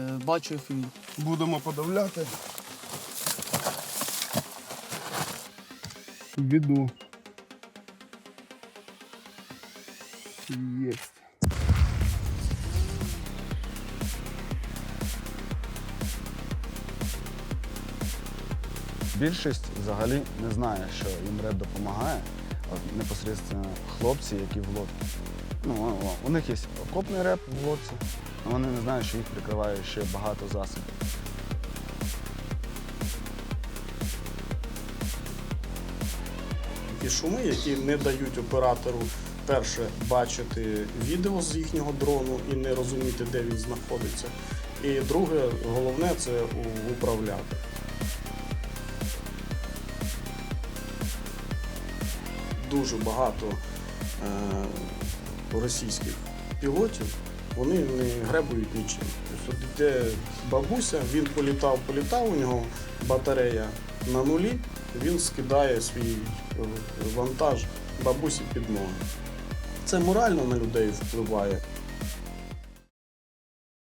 Е, Бачу FPV. Будемо подавляти. Біду. Єсть. Більшість взагалі не знає, що їм реп допомагає. Непосередньо хлопці, які в лодці. Ну, у них є окопний реп в лодці, але вони не знають, що їх прикриває ще багато засобів. Ті шуми, які не дають оператору перше бачити відео з їхнього дрону і не розуміти, де він знаходиться. І друге, головне це управляти. Дуже багато е, російських пілотів вони не гребують нічим. Тобто, йде бабуся, він політав, політав, у нього батарея на нулі, він скидає свій е, вантаж бабусі під ноги. Це морально на людей впливає.